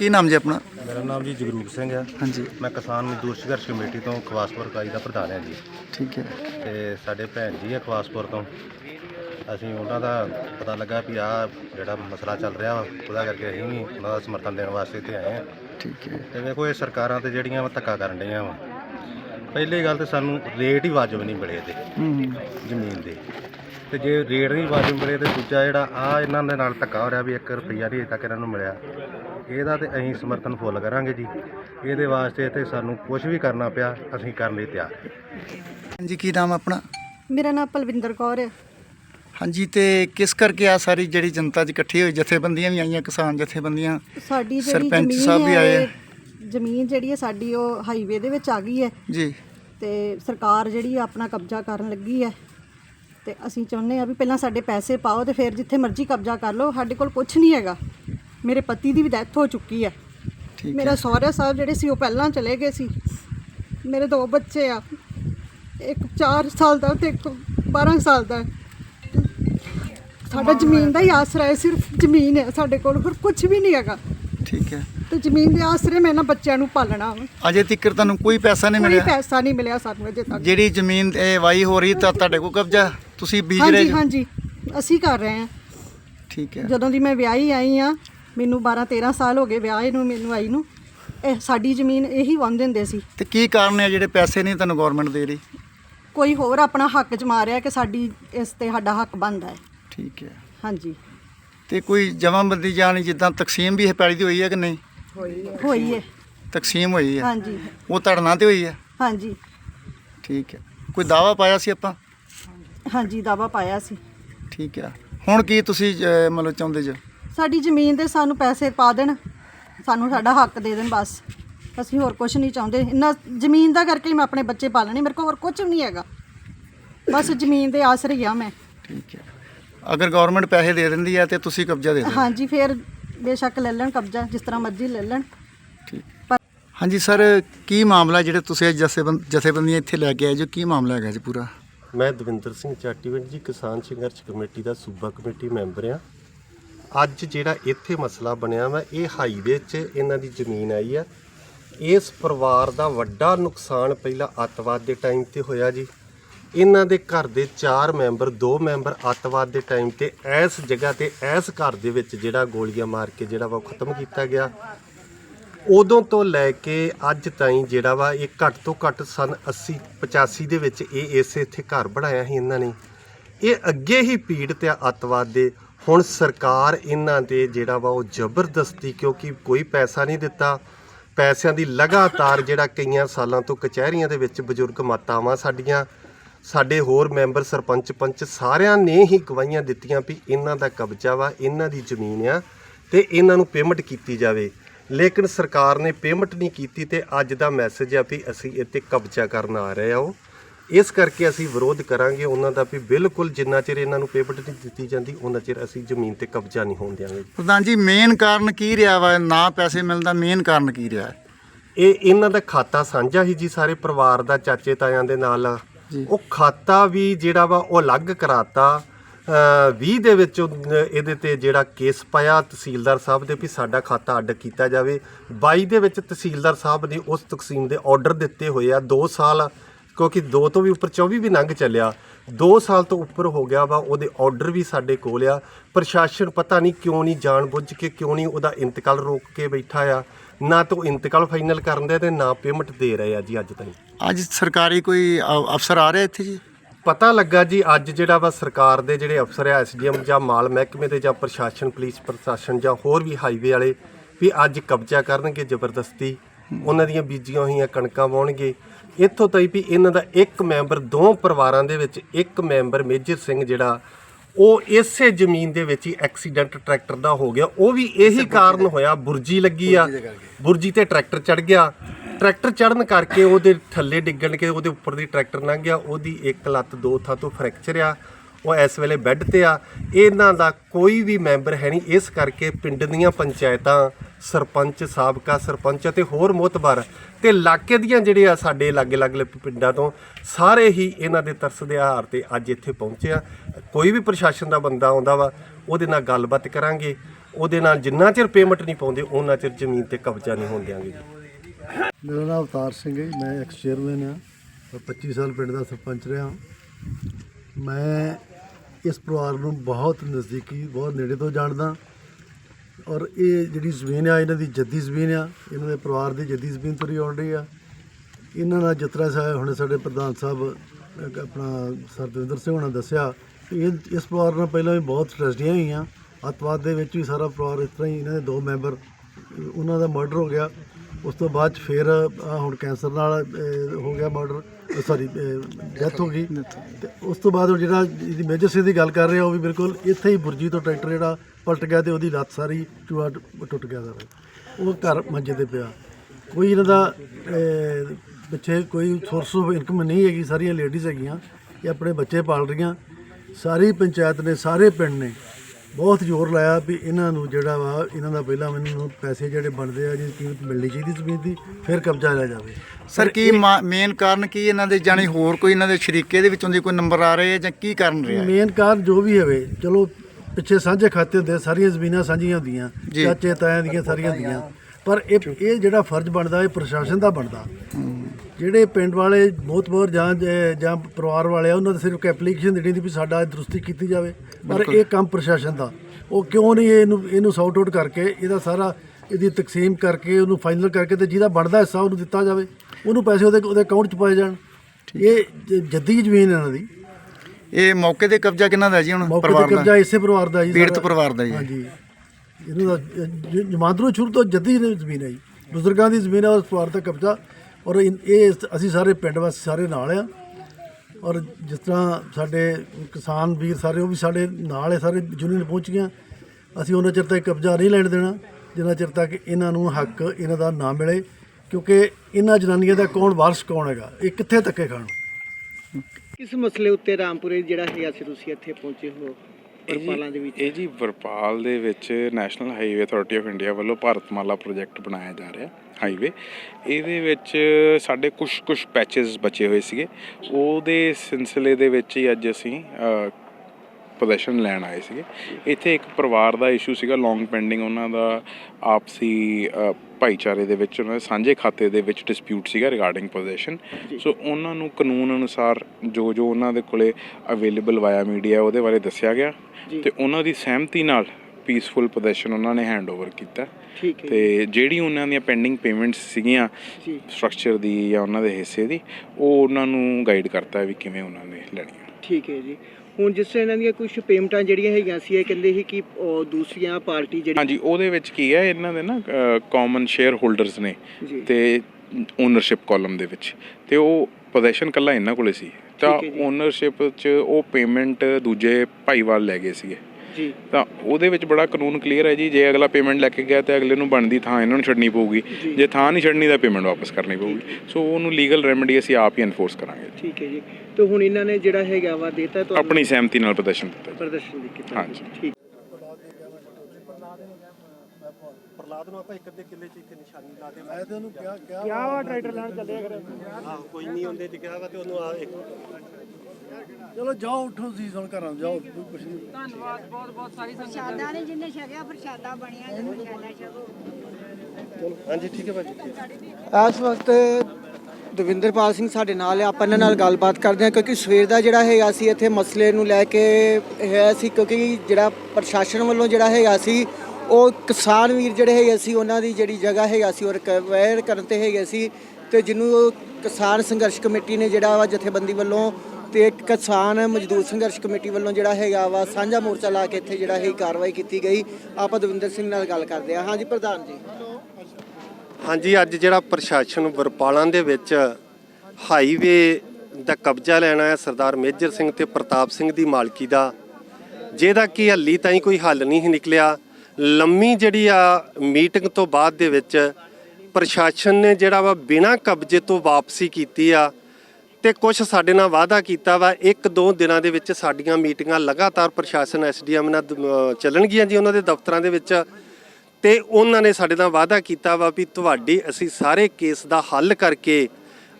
ਕੀ ਨਾਮ ਜੀ ਆਪਣਾ? ਮੇਰਾ ਨਾਮ ਜੀ ਜਗਰੂਪ ਸਿੰਘ ਹੈ। ਹਾਂਜੀ। ਮੈਂ ਕਿਸਾਨ ਮਜ਼ਦੂਰ ਸੰਘਰਸ਼ ਕਮੇਟੀ ਤੋਂ ਖਵਾਸਪੁਰ ਇਕਾਈ ਦਾ ਪ੍ਰਧਾਨ ਹਾਂ ਜੀ। ਠੀਕ ਹੈ। ਤੇ ਸਾਡੇ ਭੈਣ ਜੀ ਹੈ ਖਵਾਸਪੁਰ ਤੋਂ। ਅਸੀਂ ਉਹਨਾਂ ਦਾ ਪਤਾ ਲੱਗਾ ਵੀ ਆ ਜਿਹੜਾ ਮਸਲਾ ਚੱਲ ਰਿਹਾ ਵਾ, ਉਹਦਾ ਕਰਕੇ ਅਸੀਂ ਵੀ ਉਹਨਾਂ ਦਾ ਸਮਰਥਨ ਦੇਣ ਵਾਸਤੇ ਇੱਥੇ ਆਏ ਹਾਂ। ਠੀਕ ਹੈ। ਤੇ ਵੇਖੋ ਇਹ ਸਰਕਾਰਾਂ ਤੇ ਜਿਹੜੀਆਂ ਵਾ ਧੱਕਾ ਕਰਨ ਡਈਆਂ ਵਾ। ਪਹਿਲੀ ਗੱਲ ਤੇ ਸਾਨੂੰ ਰੇਟ ਹੀ ਵਾਜਬ ਨਹੀਂ ਮਿਲੇ ਇਹਦੇ। ਹੂੰ ਜ਼ਮੀਨ ਦੇ। ਤੇ ਜੇ ਰੇਟ ਨਹੀਂ ਵਾਜਬ ਮਿਲੇ ਤੇ ਦੂਜਾ ਜਿਹੜਾ ਆ ਇਹਨਾਂ ਦੇ ਨਾਲ ਧੱਕਾ ਹੋ ਰਿਹਾ ਵੀ 1 ਰੁਪਈਆ ਨਹੀਂ ਅਜੇ ਤੱਕ ਇਹਨਾਂ ਨੂੰ ਮਿਲਿਆ। ਇਹਦਾ ਤੇ ਅਸੀਂ ਸਮਰਥਨ ਫੁੱਲ ਕਰਾਂਗੇ ਜੀ। ਇਹਦੇ ਵਾਸਤੇ ਤੇ ਸਾਨੂੰ ਕੁਝ ਵੀ ਕਰਨਾ ਪਿਆ ਅਸੀਂ ਕਰਨ ਲਈ ਤਿਆਰ। ਹਾਂਜੀ ਕੀ ਨਾਮ ਆਪਣਾ? ਮੇਰਾ ਨਾਮ ਪਲਵਿੰਦਰ ਕੌਰ ਹੈ ਹਾਂਜੀ ਤੇ ਕਿਸ ਕਰਕੇ ਆ ਸਾਰੀ ਜਿਹੜੀ ਜਨਤਾ ਚ ਇਕੱਠੀ ਹੋਈ? ਜਥੇਬੰਦੀਆਂ ਵੀ ਆਈਆਂ ਕਿਸਾਨ ਜਥੇਬੰਦੀਆਂ ਸਾਡੀ ਜਿਹੜੀ ਸਰਪੰਚ ਜ਼ਮੀਨ ਸਾਹਿਬ ਵੀ ਹੈ, ਆਏ। ਜ਼ਮੀਨ ਜਿਹੜੀ ਹੈ ਸਾਡੀ ਉਹ ਹਾਈਵੇ ਦੇ ਵਿੱਚ ਆ ਗਈ ਹੈ। ਜੀ। ਤੇ ਸਰਕਾਰ ਜਿਹੜੀ ਆ ਆਪਣਾ ਕਬਜ਼ਾ ਕਰਨ ਲੱਗੀ ਹੈ। ਤੇ ਅਸੀਂ ਚਾਹੁੰਦੇ ਆ ਵੀ ਪਹਿਲਾਂ ਸਾਡੇ ਪੈਸੇ ਪਾਓ ਤੇ ਫਿਰ ਜਿੱਥੇ ਮਰਜ਼ੀ ਕਬਜ਼ਾ ਕਰ ਲਓ ਸਾਡੇ ਕੋਲ ਕੁਝ ਨਹੀਂ ਹੈਗਾ। ਮੇਰੇ ਪਤੀ ਦੀ ਵੀ ਡੈਥ ਹੋ ਚੁੱਕੀ ਹੈ ਠੀਕ ਮੇਰਾ ਹੈ। ਸਹੁਰਾ ਸਾਹਿਬ ਜਿਹੜੇ ਸੀ ਉਹ ਪਹਿਲਾਂ ਚਲੇ ਗਏ ਸੀ। ਮੇਰੇ ਦੋ ਬੱਚੇ ਆ। ਇੱਕ 4 ਸਾਲ ਦਾ ਤੇ ਇੱਕ 12 ਸਾਲ ਦਾ। ਸਾਡਾ ਜ਼ਮੀਨ ਦਾ ਹੀ ਆਸਰਾ ਹੈ ਸਿਰਫ ਜ਼ਮੀਨ ਹੈ ਸਾਡੇ ਕੋਲ ਹੋਰ ਕੁਝ ਵੀ ਨਹੀਂ ਹੈਗਾ। ਠੀਕ ਹੈ। ਤੇ ਜ਼ਮੀਨ ਦੇ ਆਸਰੇ ਮੈਂ ਇਹਨਾਂ ਬੱਚਿਆਂ ਨੂੰ ਪਾਲਣਾ ਵਾ। ਅਜੇ ਤੱਕ ਤੁਹਾਨੂੰ ਕੋਈ ਪੈਸਾ ਨਹੀਂ ਕੋਈ ਮਿਲਿਆ ਪੈਸਾ ਨਹੀਂ ਮਿਲਿਆ ਸਾਨੂੰ ਅਜੇ ਤੱਕ। ਜਿਹੜੀ ਜ਼ਮੀਨ ਇਹ ਵਾਈ ਹੋ ਰਹੀ ਤਾਂ ਤੁਹਾਡੇ ਕੋਲ ਕਬਜ਼ਾ ਤੁਸੀਂ ਬੀਜ ਰਹੇ ਹਾਂਜੀ ਜੋ? ਹਾਂਜੀ। ਅਸੀਂ ਕਰ ਰਹੇ ਹਾਂ। ਠੀਕ ਹੈ। ਜਦੋਂ ਦੀ ਮੈਂ ਵਿਆਹੀ ਆਈ ਆ ਮੈਨੂੰ 12 13 ਸਾਲ ਹੋ ਗਏ ਵਿਆਹ ਨੂੰ ਮੈਨੂੰ ਆਈ ਨੂੰ। ਇਹ ਸਾਡੀ ਜ਼ਮੀਨ ਇਹੀ ਵੰਦ ਦਿੰਦੇ ਸੀ। ਤੇ ਕੀ ਕਾਰਨ ਹੈ ਜਿਹੜੇ ਪੈਸੇ ਨਹੀਂ ਤੁਹਾਨੂੰ ਗਵਰਨਮੈਂਟ ਦੇ ਰਹੀ? ਕੋਈ ਹੋਰ ਆਪਣਾ ਹੱਕ ਜਮਾ ਰਿਹਾ ਕਿ ਸਾਡੀ ਇਸ ਤੇ ਸਾਡਾ ਹੱਕ ਬਣਦਾ ਹੈ। ਠੀਕ ਹੈ। ਹਾਂਜੀ। ਤੇ ਕੋਈ ਜਮਾਬੰਦੀ ਜਾਣੀ ਜਿੱਦਾਂ ਤਕਸੀਮ ਵੀ ਇਹ ਪੈਲੀ ਦੀ ਹੋਈ ਹੈ ਕਿ ਨਹੀਂ? ਹੋਈ ਹੈ। ਤਕਸੀਮ ਹੋਈ ਹੈ। ਹਾਂਜੀ। ਉਹ ਧੜਨਾ ਤੇ ਹੋਈ ਹੈ? ਹਾਂਜੀ। ਠੀਕ ਹੈ। ਕੋਈ ਦਾਵਾ ਪਾਇਆ ਸੀ ਆਪਾਂ? ਹਾਂਜੀ ਦਾਵਾ ਪਾਇਆ ਸੀ। ਠੀਕ ਹੈ। ਹੁਣ ਕੀ ਤੁਸੀਂ ਅਹ, ਮਤਲਬ ਚਾਹੁੰਦੇ ਜੋ? ਸਾਡੀ ਜ਼ਮੀਨ ਦੇ ਸਾਨੂੰ ਪੈਸੇ ਪਾ ਦੇਣ ਸਾਨੂੰ ਸਾਡਾ ਹੱਕ ਦੇ ਦੇਣ ਬਸ। ਅਸੀਂ ਹੋਰ ਕੁਝ ਨਹੀਂ ਚਾਹੁੰਦੇ। ਇਹਨਾਂ ਜ਼ਮੀਨ ਦਾ ਕਰਕੇ ਹੀ ਮੈਂ ਆਪਣੇ ਬੱਚੇ ਪਾਲਣੇ ਮੇਰੇ ਕੋਲ ਹੋਰ ਕੁਝ ਨਹੀਂ ਹੈਗਾ। ਬਸ ਜ਼ਮੀਨ ਦੇ ਆਸਰੇ ਹੀ ਆ ਮੈਂ। ਠੀਕ ਹੈ। ਅਗਰ ਗਵਰਨਮੈਂਟ ਪੈਸੇ ਦੇ ਦਿੰਦੀ ਹੈ ਤੇ ਤੁਸੀਂ ਕਬਜ਼ਾ ਦੇ ਦਿਓ ਹਾਂਜੀ ਫਿਰ ਬੇਸ਼ੱਕ ਲੈ ਲੈਣ ਕਬਜ਼ਾ ਜਿਸ ਤਰ੍ਹਾਂ ਮਰਜ਼ੀ ਲੈ ਲੈਣ। ਠੀਕ। ਹਾਂਜੀ ਸਰ ਕੀ ਮਾਮਲਾ ਜਿਹੜੇ ਤੁਸੀਂ ਜਥੇਬੰਦ ਜਥੇਬੰਦੀਆਂ ਇੱਥੇ ਲੈ ਕੇ ਆਏ ਜੋ ਕੀ ਮਾਮਲਾ ਹੈਗਾ ਜੀ ਪੂਰਾ? ਮੈਂ ਦਵਿੰਦਰ ਸਿੰਘ ਚਾਟੀਵਿੰਡ ਜੀ ਕਿਸਾਨ ਸੰਘਰਸ਼ ਕਮੇਟੀ ਦਾ ਸੂਬਾ ਕਮੇਟੀ ਮੈਂਬਰ ਆ ਅੱਜ ਜਿਹੜਾ ਇੱਥੇ ਮਸਲਾ ਬਣਿਆ ਵਾ, ਇਹ ਹਾਈਵੇ 'ਚ ਇਹਨਾਂ ਦੀ ਜ਼ਮੀਨ ਆਈ ਆ। ਇਸ ਪਰਿਵਾਰ ਦਾ ਵੱਡਾ ਨੁਕਸਾਨ ਪਹਿਲਾਂ ਅੱਤਵਾਦ ਦੇ ਟਾਈਮ ਤੇ ਹੋਇਆ ਜੀ। ਇਹਨਾਂ ਦੇ ਘਰ ਦੇ 4 ਮੈਂਬਰ 2 ਮੈਂਬਰ ਅੱਤਵਾਦ ਦੇ ਟਾਈਮ ਤੇ ਇਸ ਜਗ੍ਹਾ ਤੇ, ਇਸ ਘਰ ਦੇ ਵਿੱਚ ਜਿਹੜਾ ਗੋਲੀਆਂ ਮਾਰ ਕੇ ਜਿਹੜਾ ਵਾ ਉਹ ਖਤਮ ਕੀਤਾ ਗਿਆ। ਉਦੋਂ ਤੋਂ ਲੈ ਕੇ ਅੱਜ ਤਾਈਂ ਜਿਹੜਾ ਵਾ, ਇਹ ਘੱਟ ਤੋਂ ਘੱਟ ਸਨ 80 85 ਦੇ ਵਿੱਚ ਇਹ ਇਸੇ ਇੱਥੇ ਘਰ ਬਣਾਇਆ ਸੀ ਇਹਨਾਂ ਨੇ। ਇਹ ਅੱਗੇ ਹੀ ਪੀੜਤ ਆ ਅੱਤਵਾਦ ਦੇ। ਹੁਣ ਸਰਕਾਰ ਇਹਨਾਂ ਦੇ ਜਿਹੜਾ ਵਾ ਉਹ ਜ਼ਬਰਦਸਤੀ ਕਿਉਂਕਿ ਕੋਈ ਪੈਸਾ ਨਹੀਂ ਦਿੱਤਾ। ਪੈਸਿਆਂ ਦੀ ਲਗਾਤਾਰ ਜਿਹੜਾ ਕਈਆਂ ਸਾਲਾਂ ਤੋਂ ਕਚਹਿਰੀਆਂ ਦੇ ਵਿੱਚ ਬਜ਼ੁਰਗ ਮਾਤਾਵਾਂ ਸਾਡੀਆਂ, ਸਾਡੇ ਹੋਰ ਮੈਂਬਰ ਸਰਪੰਚ ਪੰਚ ਸਾਰਿਆਂ ਨੇ ਹੀ ਗਵਾਹੀਆਂ ਦਿੱਤੀਆਂ ਵੀ ਇਹਨਾਂ ਦਾ ਕਬਜ਼ਾ ਵਾ, ਇਹਨਾਂ ਦੀ ਜ਼ਮੀਨ ਆ ਤੇ ਇਹਨਾਂ ਨੂੰ ਪੇਮੈਂਟ ਕੀਤੀ ਜਾਵੇ। ਲੇਕਿਨ ਸਰਕਾਰ ਨੇ ਪੇਮੈਂਟ ਨਹੀਂ ਕੀਤੀ ਤੇ ਅੱਜ ਦਾ ਮੈਸੇਜ ਆ ਵੀ ਅਸੀਂ ਇੱਥੇ ਕਬਜ਼ਾ ਕਰਨ ਆ ਰਹੇ ਹਾਂ। ਉਹ ਇਸ ਕਰਕੇ ਅਸੀਂ ਵਿਰੋਧ ਕਰਾਂਗੇ ਉਹਨਾਂ ਦਾ ਵੀ ਬਿਲਕੁਲ ਜਿੰਨਾ ਚਿਰ ਇਹਨਾਂ ਨੂੰ ਪੇਮੈਂਟ ਨਹੀਂ ਦਿੱਤੀ ਜਾਂਦੀ ਉਹਨਾਂ ਚਿਰ ਅਸੀਂ ਜ਼ਮੀਨ ਤੇ ਕਬਜ਼ਾ ਨਹੀਂ ਹੋਣ ਦਿਆਂਗੇ। ਪ੍ਰਧਾਨ ਜੀ ਮੇਨ ਕਾਰਨ ਕੀ ਰਿਹਾ ਵਾ? ਨਾ ਪੈਸੇ ਮਿਲਦਾ ਮੇਨ ਕਾਰਨ ਕੀ ਰਿਹਾ? ਇਹ ਇਹਨਾਂ ਦਾ ਖਾਤਾ ਸਾਂਝਾ ਹੀ ਜੀ ਸਾਰੇ ਪਰਿਵਾਰ ਦਾ ਚਾਚੇ ਤਾਇਆਂ ਦੇ ਨਾਲ। ਉਹ ਖਾਤਾ ਵੀ ਜਿਹੜਾ ਵਾ ਉਹ ਅਲੱਗ ਕਰਾਤਾ। ਅ, 20 ਦੇ ਵਿੱਚ ਇਹਦੇ ਤੇ ਜਿਹੜਾ ਕੇਸ ਪਾਇਆ ਤਹਿਸੀਲਦਾਰ ਸਾਹਿਬ ਦੇ ਵੀ ਸਾਡਾ ਖਾਤਾ ਅੱਡ ਕੀਤਾ ਜਾਵੇ। 22 ਦੇ ਵਿੱਚ ਤਹਿਸੀਲਦਾਰ ਸਾਹਿਬ ਨੇ ਉਸ ਤਕਸੀਮ ਦੇ ਆਰਡਰ ਦਿੱਤੇ ਹੋਏ ਆ 2 ਸਾਲ ਕਿਉਂਕਿ 2 ਤੋਂ ਵੀ ਉੱਪਰ 24 ਵੀ ਲੰਘ ਚੱਲਿਆ। 2 ਸਾਲ ਤੋਂ ਉੱਪਰ ਹੋ ਗਿਆ ਵਾ ਉਹਦੇ ਆਰਡਰ ਵੀ ਸਾਡੇ ਕੋਲ ਆ। ਪ੍ਰਸ਼ਾਸਨ ਪਤਾ ਨਹੀਂ ਕਿਉਂ ਨਹੀਂ ਜਾਣਬੁੱਝ ਕੇ ਕਿਉਂ ਨਹੀਂ ਉਹਦਾ ਇੰਤਕਾਲ ਰੋਕ ਕੇ ਬੈਠਾ ਆ। ਨਾ ਤਾਂ ਇੰਤਕਾਲ ਫਾਈਨਲ ਕਰਨ ਦੇ ਤੇ ਨਾ ਪੇਮੈਂਟ ਦੇ ਰਹੇ ਆ ਜੀ ਅੱਜ ਤਾਈਂ। ਅੱਜ ਸਰਕਾਰੀ ਕੋਈ ਅ- ਅਫਸਰ ਆ ਰਿਹਾ ਇੱਥੇ ਜੀ? ਪਤਾ ਲੱਗਾ ਜੀ ਅੱਜ ਜਿਹੜਾ ਵਾ ਸਰਕਾਰ ਦੇ ਜਿਹੜੇ ਅਫਸਰ ਆ ਐਸਡੀਐਮ ਜਾਂ ਮਾਲ ਮਹਿਕਮੇ ਦੇ ਜਾਂ ਪ੍ਰਸ਼ਾਸਨ ਪੁਲਿਸ ਪ੍ਰਸ਼ਾਸਨ ਜਾਂ ਹੋਰ ਵੀ ਹਾਈਵੇ ਵਾਲੇ ਵੀ ਅੱਜ ਕਬਜ਼ਾ ਕਰਨਗੇ ਜ਼ਬਰਦਸਤੀ। ਉਹਨਾਂ ਦੀਆਂ ਬੀਜੀਆਂ ਹੋਈਆਂ ਕਣਕਾਂ ਵਾਉਣਗੇ ਇੱਥੋਂ ਤਾਈ ਵੀ ਇਹਨਾਂ ਦਾ ਇੱਕ ਮੈਂਬਰ ਦੋ ਪਰਿਵਾਰਾਂ ਦੇ ਵਿੱਚ ਇੱਕ ਮੈਂਬਰ ਮੇਜਰ ਸਿੰਘ ਜਿਹੜਾ ਉਹ ਇਸੇ ਜ਼ਮੀਨ ਦੇ ਵਿੱਚ ਹੀ ਐਕਸੀਡੈਂਟ ਟਰੈਕਟਰ ਦਾ ਹੋ ਗਿਆ। ਉਹ ਵੀ ਇਹੀ ਕਾਰਨ ਹੋਇਆ ਬੁਰਜੀ ਲੱਗੀ ਆ। ਬੁਰਜੀ ਤੇ ਟਰੈਕਟਰ ਚੜ ਗਿਆ। ਟਰੈਕਟਰ ਚੜਨ ਕਰਕੇ ਉਹਦੇ ਥੱਲੇ ਡਿੱਗਣ ਕੇ ਉਹਦੇ ਉੱਪਰ ਦੀ ਟਰੈਕਟਰ ਲੰਘ ਗਿਆ। ਉਹਦੀ ਇੱਕ ਲੱਤ ਦੋ ਥਾਂ ਤੋਂ ਫ੍ਰੈਕਚਰ ਆ। ਉਹ ਇਸ ਵੇਲੇ ਬੈੱਡ ਤੇ ਆ। ਇਹਨਾਂ ਦਾ ਕੋਈ ਵੀ ਮੈਂਬਰ ਹੈ ਨਹੀਂ। ਇਸ ਕਰਕੇ ਪਿੰਡ ਦੀਆਂ ਪੰਚਾਇਤਾਂ ਸਰਪੰਚ ਸਾਬਕਾ ਸਰਪੰਚ ਅਤੇ ਹੋਰ ਮੋਤਬਰ ਤੇ ਇਲਾਕੇ ਦੀਆਂ ਜਿਹੜੇ ਆ ਸਾਡੇ ਲਾਗੇ ਲਾਗੇ ਪਿੰਡਾਂ ਤੋਂ ਸਾਰੇ ਹੀ ਇਹਨਾਂ ਦੇ ਤਰਸ ਦੇ ਆਹਾਰ ਤੇ ਅੱਜ ਇੱਥੇ ਪਹੁੰਚੇ ਆ। ਕੋਈ ਵੀ ਪ੍ਰਸ਼ਾਸਨ ਦਾ ਬੰਦਾ ਆਉਂਦਾ ਵਾ ਉਹਦੇ ਨਾਲ ਗੱਲਬਾਤ ਕਰਾਂਗੇ। ਉਹਦੇ ਨਾਲ ਜਿੰਨਾ ਚਿਰ ਪੇਮੈਂਟ ਨਹੀਂ ਪਾਉਂਦੇ ਉਹਨਾਂ ਚਿਰ ਜ਼ਮੀਨ ਤੇ ਕਬਜ਼ਾ ਨਹੀਂ ਹੋਣ ਦਿਆਂਗੇ ਮੇਰਾ ਨਾਮ ਅਵਤਾਰ ਸਿੰਘ ਹੈ ਜੀ, ਮੈਂ ਐਕਸ ਚੇਅਰਮੈਨ ਆ 25 ਸਾਲ ਪਿੰਡ ਦਾ ਸਰਪੰਚ ਰਿਹਾ ਮੈਂ ਇਸ ਪਰਿਵਾਰ ਨੂੰ ਬਹੁਤ ਨਜ਼ਦੀਕੀ ਬਹੁਤ ਨੇੜੇ ਤੋਂ ਜਾਣਦਾ ਔਰ ਇਹ ਜਿਹੜੀ ਜ਼ਮੀਨ ਆ, ਇਹਨਾਂ ਦੀ ਜੱਦੀ ਜ਼ਮੀਨ ਆ, ਇਹਨਾਂ ਦੇ ਪਰਿਵਾਰ ਦੀ ਜੱਦੀ ਜ਼ਮੀਨ ਤੋਂ ਆਉਣ ਰਹੀ ਆ। ਇਹਨਾਂ ਨਾਲ ਜਤਰਾ ਸਾਹਿਬ ਹੁਣੇ ਸਾਡੇ ਪ੍ਰਧਾਨ ਸਾਹਿਬ ਆਪਣਾ ਸਰਦਵਿੰਦਰ ਸਿੰਘ ਹੋਣਾ ਦੱਸਿਆ ਇਹ, ਇਸ ਪਰਿਵਾਰ ਨਾਲ ਪਹਿਲਾਂ ਵੀ ਬਹੁਤ ਟ੍ਰੈਜਡੀਆਂ ਹੋਈਆਂ। ਅੱਤਵਾਦ ਦੇ ਵਿੱਚ ਵੀ ਸਾਰਾ ਪਰਿਵਾਰ ਇਸ ਤਰ੍ਹਾਂ ਹੀ ਇਹਨਾਂ ਦੇ ਦੋ ਮੈਂਬਰ, ਉਹਨਾਂ ਦਾ ਮਰਡਰ ਹੋ ਗਿਆ। ਉਸ ਤੋਂ ਬਾਅਦ 'ਚ ਫਿਰ ਆਹ ਹੁਣ ਕੈਂਸਰ ਨਾਲ ਅਹ, ਹੋ ਗਿਆ ਮਰਡਰ ਸੌਰੀ ਡੈਥ ਹੋ ਗਈ। ਤੇ ਉਸ ਤੋਂ ਬਾਅਦ ਹੁਣ ਜਿਹੜਾ ਜਿਹਦੀ ਮੇਜਰ ਸਿੰਘ ਦੀ ਗੱਲ ਕਰ ਰਹੇ ਆ ਉਹ ਵੀ ਬਿਲਕੁਲ ਇੱਥੇ ਹੀ ਬੁਰਜੀ ਤੋਂ ਟਰੈਕਟਰ ਜਿਹੜਾ ਪਲਟ ਗਿਆ ਤੇ ਉਹਦੀ ਲੱਤ ਸਾਰੀ ਚੂਹਾ ਟ- ਟੁੱਟ ਗਿਆ ਦਾ ਉਹ ਘਰ ਮੰਜੇ ਤੇ ਪਿਆ। ਕੋਈ ਇਹਨਾਂ ਦਾ ਅਹ, ਪਿੱਛੇ ਕੋਈ ਸੋਰਸ ਆਫ ਇਨਕਮ ਨਹੀਂ ਹੈਗੀ ਸਾਰੀਆਂ ਲੇਡੀਜ਼ ਹੈਗੀਆਂ। ਇਹ ਆਪਣੇ ਬੱਚੇ ਪਾਲ ਰਹੀਆਂ। ਸਾਰੀ ਪੰਚਾਇਤ ਨੇ ਸਾਰੇ ਪਿੰਡ ਨੇ ਬਹੁਤ ਜ਼ੋਰ ਲਾਇਆ ਵੀ ਇਹਨਾਂ ਨੂੰ ਜਿਹੜਾ ਵਾ ਇਹਨਾਂ ਦਾ ਪਹਿਲਾਂ ਮੈਨੂੰ ਪੈਸੇ ਜਿਹੜੇ ਬਣਦੇ ਆ ਜਿਹਦੀ ਕੀਮਤ ਮਿਲਣੀ ਚਾਹੀਦੀ ਜ਼ਮੀਨ ਦੀ ਫਿਰ ਕਬਜ਼ਾ ਲਿਆ ਜਾਵੇ ਸਰ ਕੀ ਮੇਨ ਕਾਰਨ ਕੀ ਇਹਨਾਂ ਦੇ ਜਾਣੀ ਹੋਰ ਕੋਈ ਇਹਨਾਂ ਦੇ ਸ਼ਰੀਕੇ ਦੇ ਵਿੱਚੋਂ ਦੀ ਕੋਈ ਨੰਬਰ ਆ ਰਹੇ ਜਾਂ ਕੀ ਕਾਰਨ ਰਿਹਾ? ਮੇਨ ਕਾਰਨ ਜੋ ਵੀ ਹੋਵੇ ਚਲੋ ਪਿੱਛੇ ਸਾਂਝੇ ਖਾਤੇ ਹੁੰਦੇ ਸਾਰੀਆਂ ਜ਼ਮੀਨਾਂ ਸਾਂਝੀਆਂ ਹੁੰਦੀਆਂ ਜੀ। ਚਾਚੇ ਤਾਇਆਂ ਦੀਆਂ ਸਾਰੀਆਂ ਹੁੰਦੀਆਂ ਪਰ ਇਹ ਇਹ ਜਿਹੜਾ ਫਰਜ਼ ਬਣਦਾ ਇਹ ਪ੍ਰਸ਼ਾਸਨ ਦਾ ਬਣਦਾ। ਜਿਹੜੇ ਪਿੰਡ ਵਾਲੇ ਮੋਤਬਰ ਜਾਂ ਜ- ਜਾਂ ਪਰਿਵਾਰ ਵਾਲੇ ਆ ਉਹਨਾਂ ਦੇ ਸਿਰਫ ਐਪਲੀਕੇਸ਼ਨ ਦੇਣੀ ਦੀ ਵੀ ਸਾਡਾ ਦਰੁਸਤੀ ਕੀਤੀ ਜਾਵੇ। ਪਰ ਇਹ ਕੰਮ ਪ੍ਰਸ਼ਾਸਨ ਦਾ। ਉਹ ਕਿਉਂ ਨਹੀਂ ਇਹਨੂੰ ਇਹਨੂੰ ਸੌਟ ਆਊਟ ਕਰਕੇ ਇਹਦਾ ਸਾਰਾ ਇਹਦੀ ਤਕਸੀਮ ਕਰਕੇ ਉਹਨੂੰ ਫਾਈਨਲ ਕਰਕੇ ਤੇ ਜਿਹਦਾ ਬਣਦਾ ਹਿੱਸਾ ਉਹਨੂੰ ਦਿੱਤਾ ਜਾਵੇ। ਉਹਨੂੰ ਪੈਸੇ ਉਹਦੇ ਉਹਦੇ ਅਕਾਊਂਟ 'ਚ ਪਾਏ ਜਾਣ। ਇਹ ਜੱਦੀ ਜ਼ਮੀਨ ਇਹਨਾਂ ਦੀ। ਇਹ ਮੌਕੇ ਤੇ ਕਬਜ਼ਾ ਕਿਹਨਾਂ ਦਾ ਜੀ ਹੁਣ ਮੌਕੇ ਤੇ ਪਰਿਵਾਰ ਕਬਜ਼ਾ ਦਾ ਇਸੇ ਪਰਿਵਾਰ ਦਾ ਜੀ ਪੀੜਤ। ਪਰਿਵਾਰ ਦਾ ਜੀ। ਹਾਂਜੀ। ਇਹਨਾਂ ਦਾ ਜ- ਸ਼ੁਰੂ ਤੋਂ ਜੱਦੀ ਨੇ ਜ਼ਮੀਨ ਹੈ ਜੀ। ਬਜ਼ੁਰਗਾਂ ਦੀ ਜ਼ਮੀਨ ਹੈ, ਉਸ ਪਰਿਵਾਰ ਦਾ ਕਬਜ਼ਾ। ਔਰ ਇਹ ਅਸੀਂ ਸਾਰੇ ਪਿੰਡ ਵਾਸੀ ਸਾਰੇ ਨਾਲ ਆ ਔਰ ਜਿਸ ਤਰ੍ਹਾਂ ਸਾਡੇ ਕਿਸਾਨ ਵੀਰ ਸਾਰੇ, ਉਹ ਵੀ ਸਾਡੇ ਨਾਲ ਹੈ, ਸਾਰੇ ਯੂਨੀਅਨ ਪਹੁੰਚ ਗਈਆਂ ਅਸੀਂ ਉਹਨਾਂ ਚਿਰ ਤੱਕ ਕਬਜ਼ਾ ਨਹੀਂ ਲੈਣ ਦੇਣਾ, ਜਿੰਨਾ ਚਿਰ ਤੱਕ ਇਹਨਾਂ ਨੂੰ ਹੱਕ, ਇਹਨਾਂ ਦਾ ਨਾ ਮਿਲੇ। ਕਿਉਂਕਿ ਇਹਨਾਂ ਜਨਾਨੀਆਂ ਦਾ ਕੌਣ, ਵਾਰਸ ਕੌਣ ਹੈਗਾ? ਇਹ ਕਿੱਥੇ ਧੱਕੇ ਖਾਣ ਇਸ ਮਸਲੇ ਉੱਤੇ ਰਾਮਪੁਰੇ ਜਿਹੜਾ ਹੈਗਾ ਸੀ ਤੁਸੀਂ ਇੱਥੇ ਪਹੁੰਚੇ ਹੋ? ਪਰਪਾਲਾਂ ਦੇ ਵਿੱਚ? ਇਹ ਜੀ ਵਰਪਾਲ ਦੇ ਵਿੱਚ national highway authority of India ਵੱਲੋਂ ਭਾਰਤਮਾਲਾ ਪ੍ਰੋਜੈਕਟ ਬਣਾਇਆ ਜਾ ਰਿਹਾ ਹਾਈਵੇ। ਇਹਦੇ ਵਿੱਚ ਸਾਡੇ ਕੁਝ ਕੁਝ ਪੈਚਸ ਬਚੇ ਹੋਏ ਸੀਗੇ। ਉਹਦੇ ਸਿਲਸਿਲੇ ਦੇ ਵਿੱਚ ਹੀ ਅੱਜ ਅਸੀਂ ਪੋਜੀਸ਼ਨ ਲੈਣ ਆਏ ਸੀਗੇ। ਇੱਥੇ ਇੱਕ ਪਰਿਵਾਰ ਦਾ ਇਸ਼ੂ ਸੀਗਾ ਲੌਂਗ ਪੈਂਡਿੰਗ ਉਹਨਾਂ ਦਾ ਆਪਸੀ ਭਾਈਚਾਰੇ ਦੇ ਵਿੱਚ ਉਹਨਾਂ ਦੇ ਸਾਂਝੇ ਖਾਤੇ ਦੇ ਵਿੱਚ ਡਿਸਪਿਊਟ ਸੀਗਾ ਰਿਗਾਰਡਿੰਗ ਪੋਜੀਸ਼ਨ ਸੋ ਉਹਨਾਂ ਨੂੰ ਕਾਨੂੰਨ ਅਨੁਸਾਰ ਜੋ ਜੋ ਉਹਨਾਂ ਦੇ ਕੋਲੇ ਅਵੇਲੇਬਲ ਵਾਇਆ ਮੀਡੀਆ ਉਹਦੇ ਬਾਰੇ ਦੱਸਿਆ ਗਿਆ। ਤੇ ਉਹਨਾਂ ਦੀ ਸਹਿਮਤੀ ਨਾਲ ਪੀਸਫੁਲ ਪੋਜੀਸ਼ਨ ਉਹਨਾਂ ਨੇ ਹੈਂਡਓਵਰ ਕੀਤਾ। ਤੇ ਜਿਹੜੀ ਉਹਨਾਂ ਦੀਆਂ ਪੈਂਡਿੰਗ ਪੇਮੈਂਟਸ ਸੀਗੀਆਂ। ਸਟਰਕਚਰ ਦੀ ਜਾਂ ਉਹਨਾਂ ਦੇ ਹਿੱਸੇ ਦੀ ਉਹ ਉਹਨਾਂ ਨੂੰ ਗਾਈਡ ਕਰਤਾ ਵੀ ਕਿਵੇਂ ਉਹਨਾਂ ਨੇ ਲੈਣੀਆਂ। ਠੀਕ ਹੈ ਜੀ। ਹੁਣ ਜਿਸ ਤਰ੍ਹਾਂ ਇਹਨਾਂ ਦੀਆਂ ਕੁਝ ਪੇਮੈਂਟਾਂ ਜਿਹੜੀਆਂ ਹੈਗੀਆਂ ਸੀ ਇਹ ਕਹਿੰਦੇ ਸੀ ਕਿ ਉਹ ਦੂਸਰੀਆਂ ਪਾਰਟੀ ਜਿਹੜੀ ਹਾਂਜੀ ਉਹਦੇ ਵਿੱਚ ਕੀ ਹੈ ਇਹਨਾਂ ਦੇ ਨਾ ਕਾਮਨ ਸ਼ੇਅਰ ਹੋਲਡਰਸ ਨੇ। ਤੇ ਓਨਰਸ਼ਿਪ ਕਾਲਮ ਦੇ ਵਿੱਚ ਤੇ ਉਹ ਪੋਜੀਸ਼ਨ ਕੱਲਾ ਇਹਨਾਂ ਕੋਲੇ ਸੀ ਤਾਂ। ਓਨਰਸ਼ਿਪ 'ਚ ਉਹ ਪੇਮੈਂਟ ਦੂਜੇ ਭਾਈਵਾਲ ਲੈ ਗਏ ਸੀਗੇ ਜੀ। ਤਾਂ ਉਹਦੇ ਵਿੱਚ ਬੜਾ ਕਾਨੂੰਨ ਕਲੀਅਰ ਹੈ ਜੀ ਜੇ ਅਗਲਾ ਪੇਮੈਂਟ ਲੈ ਕੇ ਗਿਆ ਤੇ ਅਗਲੇ ਨੂੰ ਬਣਦੀ ਥਾਂ ਇਹਨਾਂ ਨੂੰ ਛੱਡਣੀ ਪਊਗੀ। ਜੇ। ਥਾਂ ਨਹੀਂ ਛੱਡਣੀ ਤਾਂ ਪੇਮੈਂਟ ਵਾਪਸ ਕਰਨੀ ਪਊਗੀ। ਸੋ ਉਹਨੂੰ ਲੀਗਲ ਰੈਮੇਡੀ ਅਸੀਂ ਆਪ ਹੀ ਐਨਫੋਰਸ ਕਰਾਂਗੇ ਠੀਕ ਹੈ ਜੀ। ਤੇ ਹੁਣ ਇਹਨਾਂ ਨੇ ਜਿਹੜਾ ਹੈਗਾ ਵਾ ਦੇਤਾ ਤੁਹਾਨੂੰ ਆਪਣੀ ਸਹਿਮਤੀ ਨਾਲ ਪ੍ਰਦਰਸ਼ਨ ਦਿੱਤਾ। ਪ੍ਰਦਰਸ਼ਨ ਦੀ ਕੀਤਾ ਹਾਂਜੀ। ਠੀਕ। ਪ੍ਰਲਾਦ ਨੂੰ ਆਪਾਂ ਇੱਕ ਅੱਧੇ ਕਿੱਲੇ 'ਚ ਇੱਕ ਨਿਸ਼ਾਨੀ ਲਾ ਦੇ ਮੈਂ ਤੇ ਉਹਨੂੰ ਕਿਹਾ ਕਿਹਾ ਕਿਆ ਵਾ ਟਰੈਕਟਰ ਲੈਣ ਚੱਲੇ ਕਰ। ਆਹ ਕੋਈ ਨਹੀਂ ਹੁੰਦੇ ਚ ਕਿਹਾ ਵਾ ਤੇ ਉਹਨੂੰ ਆ ਇੱਕ ਚਲੋ ਜਾਓ ਉੱਠੋ ਹੁਣ ਘਰਾਂ ਜਾਓ ਕੋਈ ਕੁਛ ਨਹੀਂ। ਪ੍ਰਸ਼ਾਦਾ ਨੇ ਜਿੰਨੇ ਛਕਿਆ ਪ੍ਰਸ਼ਾਦਾ ਬਣਿਆ ਤੇ ਪ੍ਰਸ਼ਾਦਾ ਛਕੋ। ਹਾਂਜੀ ਠੀਕ ਹੈ ਭਾਜੀ। ਇਸ ਵਕਤ ਦਵਿੰਦਰਪਾਲ ਸਿੰਘ ਸਾਡੇ ਨਾਲ ਹੈ। ਆਪਾਂ ਇਹਨਾਂ ਨਾਲ ਗੱਲਬਾਤ ਕਰਦੇ ਹਾਂ ਕਿਉਂਕਿ ਸਵੇਰ ਦਾ ਜਿਹੜਾ ਹੈਗਾ ਸੀ ਇੱਥੇ ਮਸਲੇ ਨੂੰ ਲੈ ਕੇ ਹੈ ਸੀ ਕਿਉਂਕਿ ਜਿਹੜਾ ਪ੍ਰਸ਼ਾਸਨ ਵੱਲੋਂ ਜਿਹੜਾ ਹੈਗਾ ਸੀ ਉਹ ਕਿਸਾਨ ਵੀਰ ਜਿਹੜੇ ਹੈਗੇ ਸੀ, ਉਹਨਾਂ ਦੀ ਜਿਹੜੀ ਜਗ੍ਹਾ ਹੈਗਾ ਸੀ, ਉਹ ਰਿਕਵਾਇਰ ਕਰਨ ਤੇ ਹੈਗੇ ਸੀ ਤੇ ਜਿਹਨੂੰ ਕਿਸਾਨ ਸੰਘਰਸ਼ ਕਮੇਟੀ ਨੇ ਜਿਹੜਾ ਵਾ ਜਥੇਬੰਦੀ ਵੱਲੋਂ ਤੇ ਕਿਸਾਨ ਮਜ਼ਦੂਰ ਸੰਘਰਸ਼ ਕਮੇਟੀ ਵੱਲੋਂ ਜਿਹੜਾ ਹੈਗਾ ਵਾ ਸਾਂਝਾ ਮੋਰਚਾ ਲਾ ਕੇ ਇੱਥੇ ਜਿਹੜਾ ਹੈ ਕਾਰਵਾਈ ਕੀਤੀ ਗਈ। ਆਪਾਂ ਦਵਿੰਦਰ ਸਿੰਘ ਨਾਲ ਗੱਲ ਕਰਦੇ ਹਾਂ। ਹਾਂਜੀ, ਪ੍ਰਧਾਨ ਜੀ। ਹਾਂਜੀ, ਅੱਜ ਜਿਹੜਾ ਪ੍ਰਸ਼ਾਸਨ ਵਰਪਾਲਾਂ ਦੇ ਵਿੱਚ ਹਾਈਵੇ ਦਾ ਕਬਜ਼ਾ ਲੈਣਾ ਹੈ ਸਰਦਾਰ ਮੇਜਰ ਸਿੰਘ ਤੇ ਪ੍ਰਤਾਪ ਸਿੰਘ ਦੀ ਮਾਲਕੀ ਦਾ, ਜਿਹਦਾ ਕਿ ਹੱਲੀ ਤਾਈਂ ਕੋਈ ਹੱਲ ਨਹੀਂ ਨਿਕਲਿਆ। ਲੰਮੀ ਜਿਹੜੀ ਆ ਮੀਟਿੰਗ ਤੋਂ ਬਾਅਦ ਦੇ ਵਿੱਚ ਪ੍ਰਸ਼ਾਸਨ ਨੇ ਜਿਹੜਾ ਵਾ ਬਿਨਾਂ ਕਬਜ਼ੇ ਤੋਂ ਵਾਪਸੀ ਕੀਤੀ ਆ ਤੇ ਕੁਝ ਸਾਡੇ ਨਾਲ ਵਾਅਦਾ ਕੀਤਾ ਵਾ, ਇੱਕ ਦੋ ਦਿਨਾਂ ਦੇ ਵਿੱਚ ਸਾਡੀਆਂ ਮੀਟਿੰਗਾਂ ਲਗਾਤਾਰ ਪ੍ਰਸ਼ਾਸਨ ਐਸਡੀਐਮ ਨਾਲ ਦ- ਅਹ, ਚੱਲਣਗੀਆਂ ਜੀ ਉਹਨਾਂ ਦੇ ਦਫ਼ਤਰਾਂ ਦੇ ਵਿੱਚ ਤੇ ਉਹਨਾਂ ਨੇ ਸਾਡੇ ਨਾਲ ਵਾਅਦਾ ਕੀਤਾ ਵਾ ਵੀ ਤੁਹਾਡੀ ਅਸੀਂ ਸਾਰੇ ਕੇਸ ਦਾ ਹੱਲ ਕਰਕੇ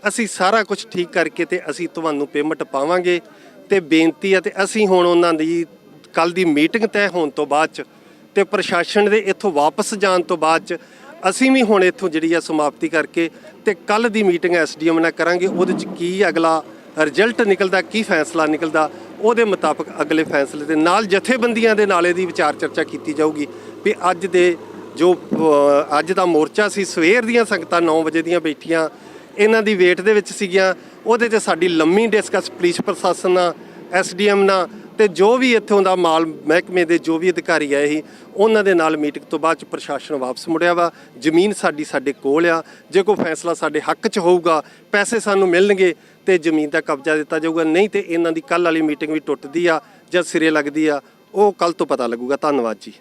ਅਸੀਂ ਸਾਰਾ ਕੁਝ ਠੀਕ ਕਰਕੇ ਤੇ ਅਸੀਂ ਤੁਹਾਨੂੰ ਪੇਮੈਂਟ ਪਾਵਾਂਗੇ ਤੇ ਬੇਨਤੀ ਹੈ ਤੇ ਅਸੀਂ ਹੁਣ ਉਹਨਾਂ ਦੀ ਕੱਲ ਦੀ ਮੀਟਿੰਗ ਤੈਅ ਹੋਣ ਤੋਂ ਬਾਅਦ ਚ ਤੇ ਪ੍ਰਸ਼ਾਸਨ ਦੇ ਇੱਥੋਂ ਵਾਪਸ ਜਾਣ ਤੋਂ ਬਾਅਦ ਚ ਅਸੀਂ ਵੀ ਹੁਣ ਇੱਥੋਂ ਜਿਹੜੀ ਆ ਸਮਾਪਤੀ ਕਰਕੇ ਤੇ ਕੱਲ ਦੀ ਮੀਟਿੰਗ ਐਸਡੀਐਮ ਨਾਲ ਕਰਾਂਗੇ, ਉਹਦੇ ਚ ਕੀ ਅਗਲਾ ਰਿਜ਼ਲਟ ਨਿਕਲਦਾ, ਕੀ ਫੈਸਲਾ ਨਿਕਲਦਾ, ਉਹਦੇ ਮੁਤਾਬਕ ਅਗਲੇ ਫੈਸਲੇ ਦੇ ਨਾਲ ਜਥੇਬੰਦੀਆਂ ਦੇ ਨਾਲੇ ਦੀ ਵਿਚਾਰ ਚਰਚਾ ਕੀਤੀ ਜਾਊਗੀ ਵੀ ਅੱਜ ਦੇ ਜੋ ਅੱਜ ਦਾ ਮੋਰਚਾ ਸੀ, ਸਵੇਰ ਦੀਆਂ ਸੰਗਤਾਂ 9 ਵਜੇ ਦੀਆਂ ਬੈਠੀਆਂ, ਇਹਨਾਂ ਦੀ ਵੇਟ ਦੇ ਵਿੱਚ ਸੀਗੀਆਂ, ਉਹਦੇ ਤੇ ਸਾਡੀ ਲੰਮੀ ਡਿਸਕਸ ਪੁਲਿਸ ਪ੍ਰਸ਼ਾਸਨ ਨਾਲ ਐਸਡੀਐਮ ਨਾਲ ਤੇ ਜੋ ਵੀ ਇੱਥੋਂ ਦਾ ਮਾਲ ਮਹਿਕਮੇ ਦੇ ਜੋ ਵੀ ਅਧਿਕਾਰੀ ਆਏ ਸੀ ਉਹਨਾਂ ਦੇ ਨਾਲ ਮੀਟਿੰਗ ਤੋਂ ਬਾਅਦ ਚ ਪ੍ਰਸ਼ਾਸਨ ਵਾਪਸ ਮੁੜਿਆ ਵਾ। ਜ਼ਮੀਨ ਸਾਡੀ ਸਾਡੇ ਕੋਲ ਆ। ਜੇ ਕੋਈ ਫੈਸਲਾ ਸਾਡੇ ਹੱਕ 'ਚ ਹੋਊਗਾ ਪੈਸੇ ਸਾਨੂੰ ਮਿਲਣਗੇ ਤੇ ਜ਼ਮੀਨ ਦਾ ਕਬਜ਼ਾ ਦਿੱਤਾ ਜਾਊਗਾ। ਨਹੀਂ ਤੇ ਇਹਨਾਂ ਦੀ ਕੱਲ ਵਾਲੀ ਮੀਟਿੰਗ ਵੀ ਟੁੱਟਦੀ ਆ ਜਾਂ ਸਿਰੇ ਲੱਗਦੀ ਆ। ਉਹ ਕੱਲ ਤੋਂ ਪਤਾ ਲੱਗੂਗਾ। ਧੰਨਵਾਦ ਜੀ।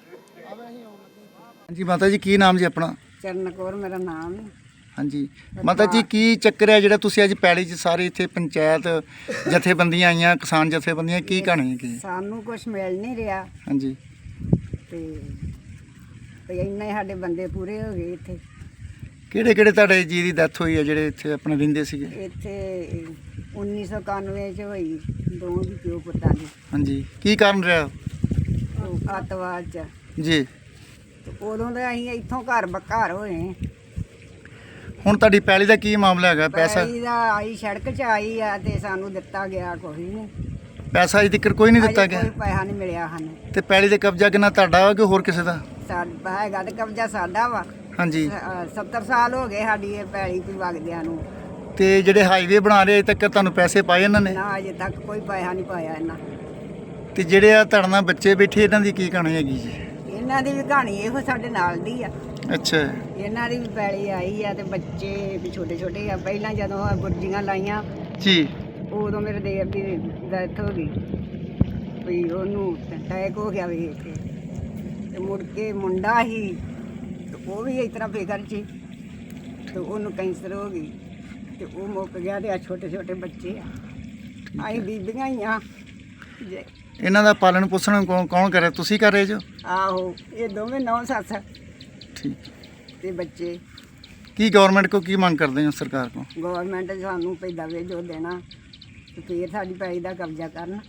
ਹਾਂਜੀ ਮਾਤਾ ਜੀ ਕੀ ਨਾਮ ਜੀ ਆਪਣਾ? ਚਰਨ ਕੌਰ ਮੇਰਾ ਨਾਮ। ਹੈ ਹਾਂਜੀ। ਮਾਤਾ ਜੀ ਕੀ ਚੱਕਰ ਹੈ ਜਿਹੜਾ ਤੁਸੀਂ ਅੱਜ ਪੈਲੀ 'ਚ ਸਾਰੇ ਇੱਥੇ ਪੰਚਾਇਤ ਜਥੇਬੰਦੀਆਂ ਆਈਆਂ ਕਿਸਾਨ ਜਥੇਬੰਦੀਆਂ ਕੀ ਕਹਾਣੀ ਹੈ ਕੀ? ਸਾਨੂੰ ਕੁਝ ਮਿਲ ਨਹੀਂ ਰਿਹਾ। ਹਾਂਜੀ। ਤੇ ਤੇ ਇੰਨੇ ਸਾਡੇ ਬੰਦੇ ਪੂਰੇ ਹੋ ਗਏ ਇੱਥੇ। ਕਿਹੜੇ ਕਿਹੜੇ ਤੁਹਾਡੇ ਜੀ ਦੀ ਡੈਥ ਹੋਈ ਹੈ ਜਿਹੜੇ ਇੱਥੇ ਆਪਣੇ ਰਹਿੰਦੇ ਸੀਗੇ? ਇੱਥੇ 1991 ਚ ਹੋਈ ਦੋ ਦੀ ਪਿਓ ਪੁੱਤਾਂ ਦੀ। ਹਾਂਜੀ। ਕੀ ਕਾਰਨ ਰਿਹਾ? ਉਹ ਅੱਤਵਾਦ ਚ। ਜੀ। ਤੇ ਉਦੋਂ ਦੇ ਅਸੀਂ ਇੱਥੋਂ ਘਰ ਬਕਾਰ ਹੋਏ। ਹੁਣ ਤੁਹਾਡੀ ਪੈਲੀ ਦਾ ਕੀ ਮਾਮਲਾ ਹੈਗਾ? ਪੈਸਾ ਪੈਲੀ ਦਾ ਆਈ ਸੜਕ ਚ ਆਈ ਆ ਤੇ ਸਾਨੂੰ ਦਿੱਤਾ ਗਿਆ ਕੋਈ ਨਹੀਂ। ਪੈਸਾ ਅਜੇ ਤੱਕ ਕੋਈ ਨਹੀਂ ਦਿੱਤਾ ਗਿਆ? ਕੋਈ ਪੈਸਾ ਨਹੀਂ ਮਿਲਿਆ ਸਾਨੂੰ। ਤੇ ਪੈਲੀ ਦੇ ਕਬਜ਼ਾ ਕਿੰਨਾ ਤੁਹਾਡਾ ਵਾ ਕਿ ਹੋਰ ਕਿਸੇ ਦਾ? ਸਾਡਾ ਹੈਗਾ ਤੇ ਕਬਜ਼ਾ ਸਾਡਾ ਵਾ। ਹਾਂਜੀ। ਅ, 70 ਸਾਲ ਹੋ ਗਏ ਸਾਡੀ ਇਹ ਪੈਲੀ ਵੀ ਵਗਦਿਆਂ ਨੂੰ। ਤੇ ਜਿਹੜੇ ਹਾਈਵੇ ਬਣਾ ਰਹੇ ਅਜੇ ਤੱਕ ਤੁਹਾਨੂੰ ਪੈਸੇ ਪਾਏ ਇਹਨਾਂ ਨੇ? ਨਾ ਅਜੇ ਤੱਕ ਕੋਈ ਪੈਸਾ ਨਹੀਂ ਪਾਇਆ ਇਹਨਾਂ। ਤੇ ਜਿਹੜੇ ਆ ਤੁਹਾਡੇ ਨਾਲ ਬੱਚੇ ਬੈਠੇ ਇਹਨਾਂ ਦੀ ਕੀ ਕਹਾਣੀ ਹੈਗੀ ਜੀ? ਇਹਨਾਂ ਦੀ ਵੀ ਕਹਾਣੀ ਇਹੋ ਸਾਡੇ ਨਾਲ ਦੀ ਆ। ਅੱਛਾ। ਇਹਨਾਂ ਦੀ ਵੀ ਪੈਲੀ ਆਈ ਆ ਤੇ ਬੱਚੇ ਵੀ ਛੋਟੇ ਛੋਟੇ ਆ। ਪਹਿਲਾਂ ਜਦੋਂ ਆਹ ਗੁਰਜੀਆਂ ਲਾਈਆਂ ਜੀ। ਉਦੋਂ ਮੇਰੇ ਦੇਰ ਦੀ ਡੈਥ ਹੋ ਗਈ। ਵੀ ਉਹਨੂੰ ਅਟੈਕ ਹੋ ਗਿਆ ਵੇਖ ਕੇ। ਤੇ ਮੁੜ ਕੇ ਮੁੰਡਾ ਹੀ ਤੇ ਉਹ ਵੀ ਇਸ ਤਰ੍ਹਾਂ ਫਿਕਰ 'ਚ ਸੀ। ਤੇ ਉਹਨੂੰ ਕੈਂਸਰ ਹੋ ਗਈ। ਤੇ ਉਹ ਮੁੱਕ ਗਿਆ ਤੇ ਆ ਛੋਟੇ ਛੋਟੇ ਬੱਚੇ ਆ। ਅਸੀਂ ਬੀਬੀਆਂ ਹੀ ਆ। ਜੇ- ਇਹਨਾਂ ਦਾ ਪਾਲਣ ਪੋਸ਼ਣ ਕੌਣ ਕੌਣ ਕਰ? ਤੁਸੀਂ ਕਰ ਰਹੇ ਜੋ? ਆਹੋ ਇਹ ਦੋਵੇਂ ਨੌ ਸੱਸ ਠੀਕ ਤੇ ਬੱਚੇ ਕੀ ਗਵਰਨਮੈਂਟ ਕੋ ਕੀ ਮੰਗ ਕਰਦੇ ਹੋ ਸਰਕਾਰ ਕੋ? ਗਵਰਨਮੈਂਟ ਸਾਨੂੰ ਪੈਦਾ ਵੇ ਜੋ ਦੇਣਾ ਤੇ ਫੇਰ ਸਾਡੀ ਪੈਲੀ ਦਾ ਕਬਜ਼ਾ ਕਰਨ।